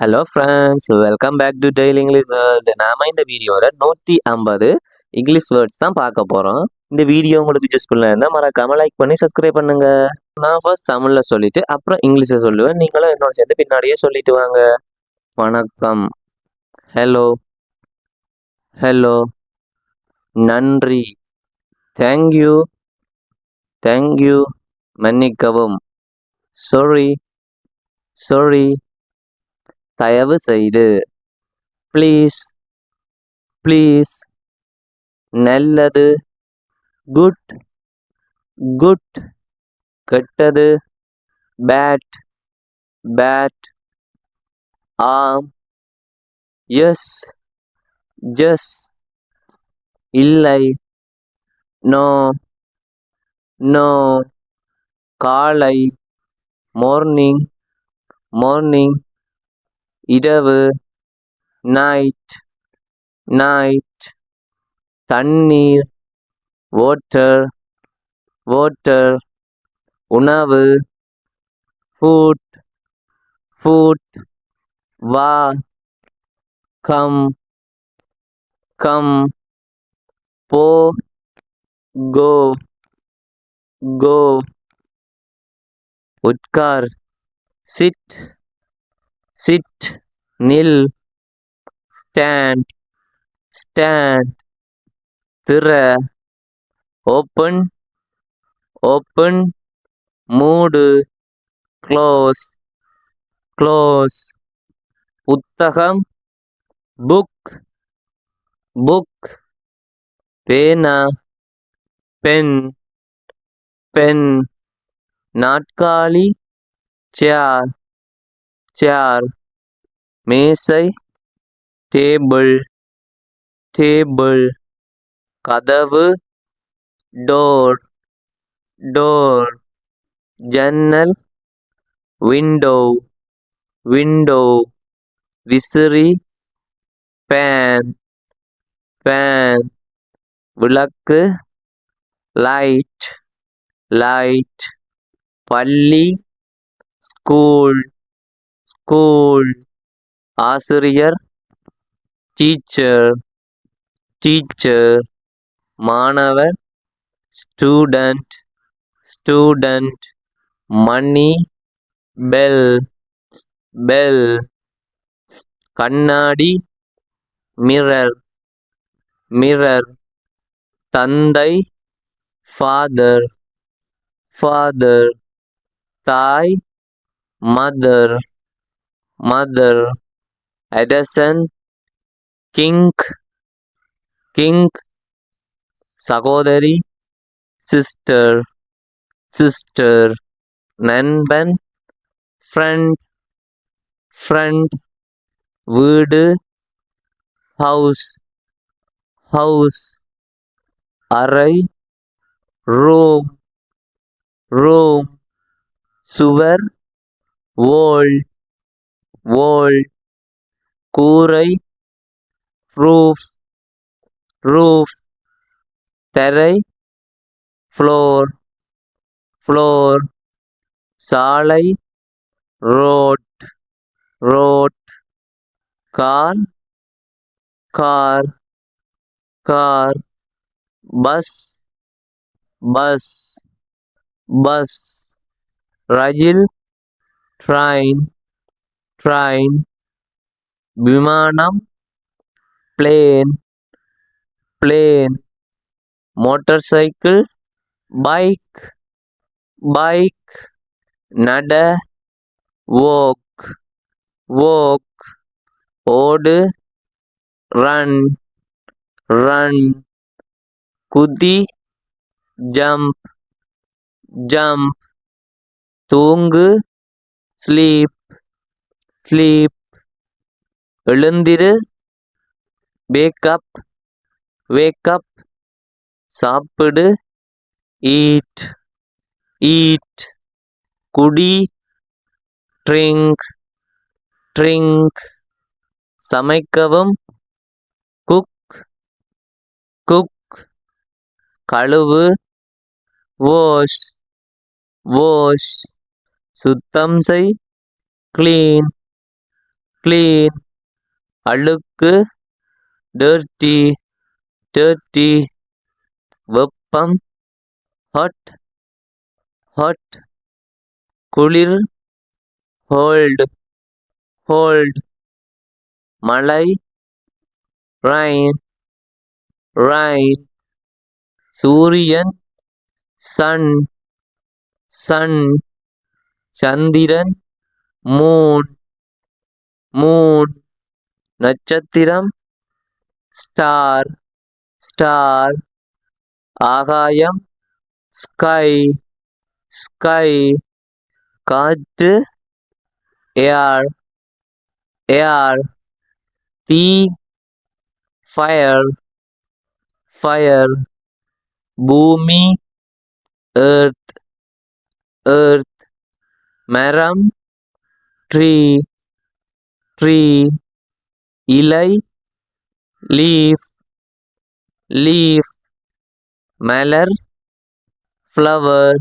Hello friends welcome back to daily English world நாம இந்த வீடியோவில் நூற்றி ஐம்பது இங்கிலீஷ் வேர்ட்ஸ் தான் பார்க்க போகிறோம் இந்த வீடியோ உங்களுக்கு யூஸ்ஃபுல்லாக இருந்தால் மறக்காம லைக் பண்ணி சப்ஸ்கிரைப் பண்ணுங்க. நான் ஃபர்ஸ்ட் தமிழில் சொல்லிட்டு அப்புறம் இங்கிலீஷில் சொல்லுவேன். நீங்களும் என்னோட சேர்ந்து பின்னாடியே சொல்லிட்டு வாங்க. வணக்கம். ஹலோ ஹலோ நன்றி. தேங்க்யூ தேங்க்யூ மன்னிக்கவும். சாரி சாரி தயவு செய்து ப்ளீஸ் ப்ளீஸ் நல்லது குட் குட் கெட்டது பேட் பேட் ஆம் எஸ் ஜஸ் இல்லை நோ நோ காலை மார்னிங் மார்னிங் இரவு நைட் நைட் தண்ணீர் வாட்டர் வாட்டர் உணவு ஃபுட் ஃபுட் வா கம் கம் போ கோ கோ உட்கார் சிட் சிட் நில் ஸ்டாண்ட் ஸ்டாண்ட் திற ஓப்பன் ஓப்பன் மூடு க்ளோஸ் க்ளோஸ் புத்தகம் புக் புக் பேனா பென் பென் நாட்காலி சேர் சேர் மேசை டேபிள் டேபிள் கதவு டோர் டோர் ஜன்னல் விண்டோ விண்டோ விசிறி பேன் பேன் விளக்கு லைட் லைட் பள்ளி ஸ்கூல் ஸ்கூல் ஆசிரியர் டீச்சர் டீச்சர் மாணவர் ஸ்டூடண்ட் ஸ்டூடண்ட் மணி பெல் பெல் கண்ணாடி மிரர் மிரர் தந்தை ஃபாதர் ஃபாதர் தாய் mother மதர் எடசன் கிங்க் கிங்க் சகோதரி சிஸ்டர் சிஸ்டர் நண்பன் ஃப்ரெண்ட் ஃப்ரெண்ட் வீடு ஹவுஸ் ஹவுஸ் அறை ரூம் ரூம் சுவர் வோல் Wall கூரை ரூஃப் ரூஃப் தரை ஃப்ளோர் ஃப்ளோர் சாலை road road car car car. Bus bus bus ரயில் ட்ரைன் ட்ரைன் விமானம் plane plane motorcycle bike bike நட வோக் வோக் ஓடு ரன் ரன் குதி ஜம்ப் ஜம்ப் தூங்கு ஸ்லீப் ஸ்லீப் எழுந்திரு. வேக்கப் வேக்கப் சாப்பிடு. ஈட் ஈட் குடி. ட்ரிங்க் ட்ரிங்க் சமைக்கவும். குக் குக் கழுவு. வாஷ் வாஷ் சுத்தம் செய். க்ளீன் clean அழுக்கு dirty dirty வெப்பம் hot hot குளிர் hold hold மழை rain rain சூரியன் sun sun சந்திரன் moon மூன் நட்சத்திரம் ஸ்டார் ஸ்டார் ஆகாயம் ஸ்கை ஸ்கை காற்று ஏர் ஏர் தீ ஃபயர் ஃபயர் பூமி எர்த் எர்த் மரம் ட்ரீ ட்ரீ இலை லீஃப் லீஃப் மலர் ஃப்ளவர்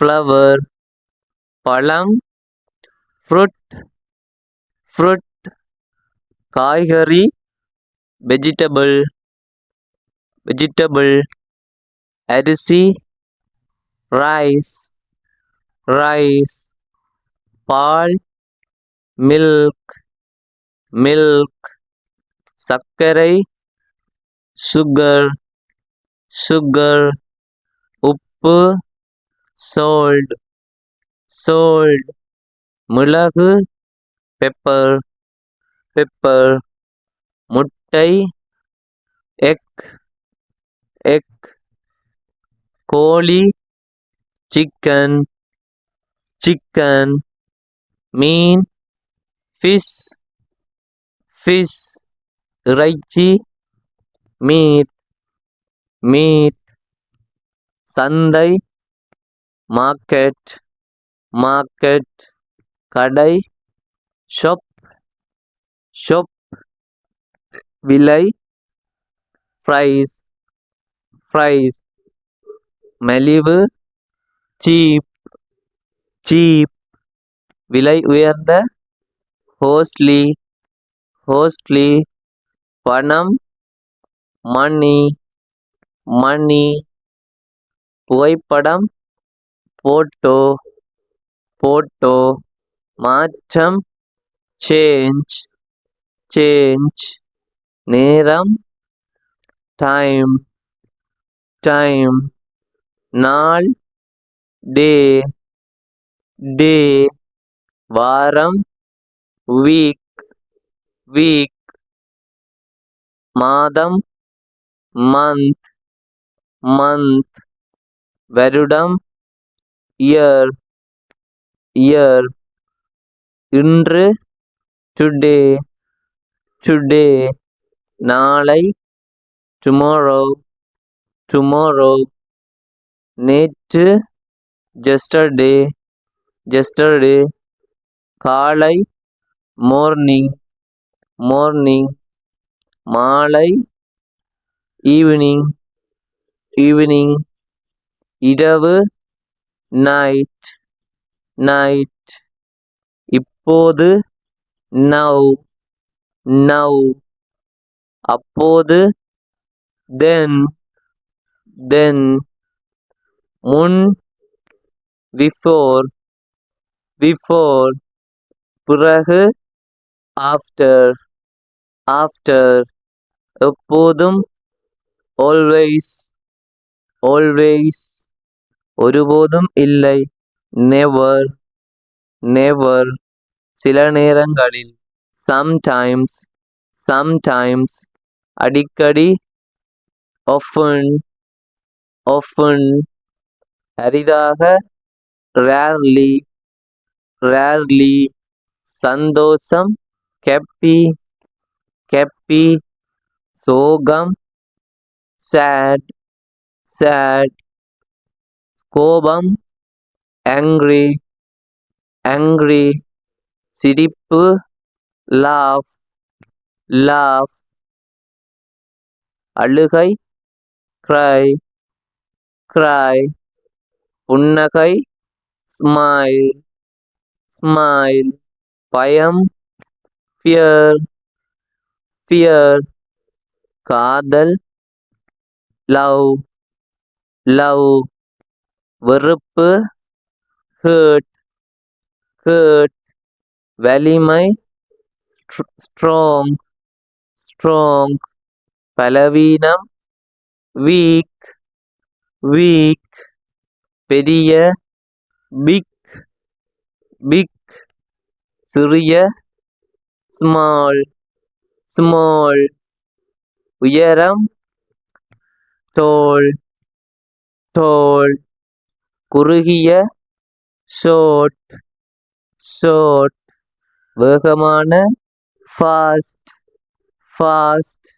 ஃப்ளவர் பழம் ஃப்ரூட் ஃப்ரூட் காய்கறி வெஜிடபிள் வெஜிடபிள் அரிசி ரைஸ் ரைஸ் பால் மில்க் மில்க் சர்க்கரை சுகர் சுகர் உப்பு சோல்ட் சோல்ட் மிளகு பெப்பர் பெப்பர் முட்டை எக் எக் கோழி சிக்கன் சிக்கன் மீன் ஃபிஷ் ஃபிஷ் இறைச்சி மீட் மீட் சந்தை மார்க்கெட் மார்க்கெட் கடை ஷொப் ஷொப் விலை ஃப்ரைஸ் ஃப்ரைஸ் மெலிவு சீப் சீப் விலை உயர்ந்த costly costly பணம் money money புகைப்படம் photo photo மாற்றம் change change நேரம் time time நாள் day day வாரம் வீக் வீக் மாதம் மந்த் மந்த் வருடம் இயர் இயர் இன்று டுடே டுடே நாளை டுமாரோ டுமாரோ நேற்று ஜெஸ்டர்டே ஜெஸ்டர்டே காலை மார்னிங் மார்னிங் மாலை ஈவினிங் ஈவினிங் இரவு நைட் நைட் இப்போது நவ் நவ் அப்போது தென் தென் முன் பிஃபோர் பிஃபோர் பிறகு ஆஃப்டர் ஆஃப்டர் எப்போதும் ஆல்வேஸ் ஆல்வேஸ் ஒருபோதும் இல்லை நெவர் நெவர் சில நேரங்களில் சம்டைம்ஸ் சம்டைம்ஸ் அடிக்கடி ஒஃபன் ஒஃபன் அரிதாக ரேர்லி ரேர்லி சந்தோஷம் கெப்பி கெப்பி சோகம் சேட் சேட் கோபம் ஆங்க்ரி ஆங்க்ரி சிரிப்பு லாஃப் லாஃப் அழுகை கிரை கிரை புன்னகை ஸ்மைல் ஸ்மைல் பயம் ஃபியர் ஃபியர் காதல் லவ் லவ் வெறுப்பு ஹேர்ட் ஹேர்ட் வலிமை ஸ்ட்ராங் ஸ்ட்ராங் பலவீனம் வீக் வீக் பெரிய பிக் பிக் சிறிய ஸ்மால் ஸ்மால் உயரம் தோல் தோல் குறுகிய ஷோட் ஷோட் வேகமான ஃபாஸ்ட் ஃபாஸ்ட்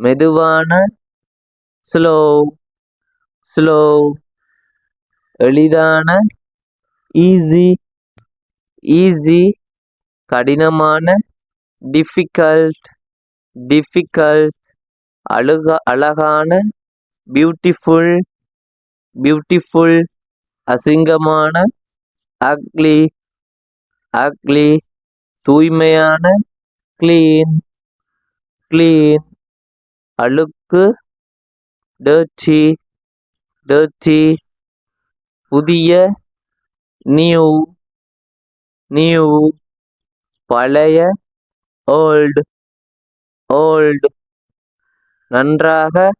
மெதுவான ஸ்லோ ஸ்லோ எளிதான ஈஸி ஈஸி கடினமான டிஃபிகல்ட் டிஃபிகல்ட் அழுகா அழகான பியூட்டிஃபுல் பியூட்டிஃபுல் அசிங்கமான அக்லி அக்லி தூய்மையான க்ளீன் கிளீன் அழுக்கு டர்ச்சி டர்ச்சி புதிய நியூ நியூ பழைய ஓல்டு ஓல்டு. நன்றாக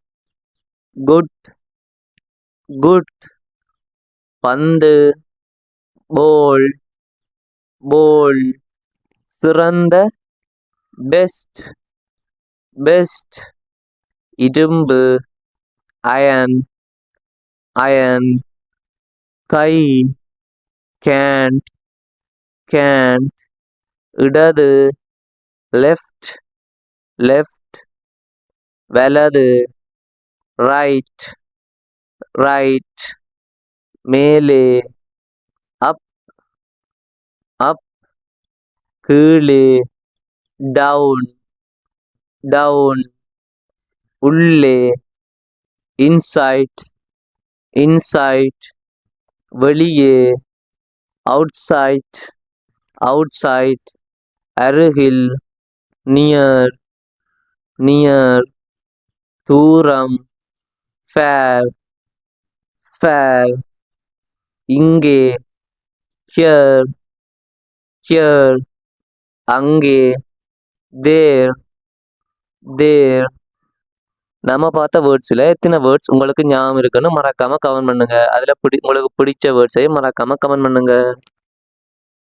குட் குட். பந்து போல் போல். சிறந்த பெஸ்ட் பெஸ்ட். இரும்பு அயன் அயன். கை கேண்ட் கேண்ட். இடது லெஃப்ட் லெஃப்ட் வலது ரைட் ரைட் மேலே அப் அப் கீழே டவுன் டவுன் உள்ளே இன்சைட் இன்சைட் வெளியே அவுட்சைட் அவுட்சைட் அருகில் நியர் நியர் தூரம் ஃபேர் ஃபேர் இங்கே ஹியர் ஹியர் அங்கே there there. நம்ம பார்த்த வேர்ட்ஸில் எத்தனை வேர்ட்ஸ் உங்களுக்கு ஞாபகம் இருக்குன்னு மறக்காமல் கமெண்ட் பண்ணுங்கள் அதில் பிடி உங்களுக்கு பிடிச்ச வேர்ட்ஸையும் மறக்காமல் கமெண்ட் பண்ணுங்கள்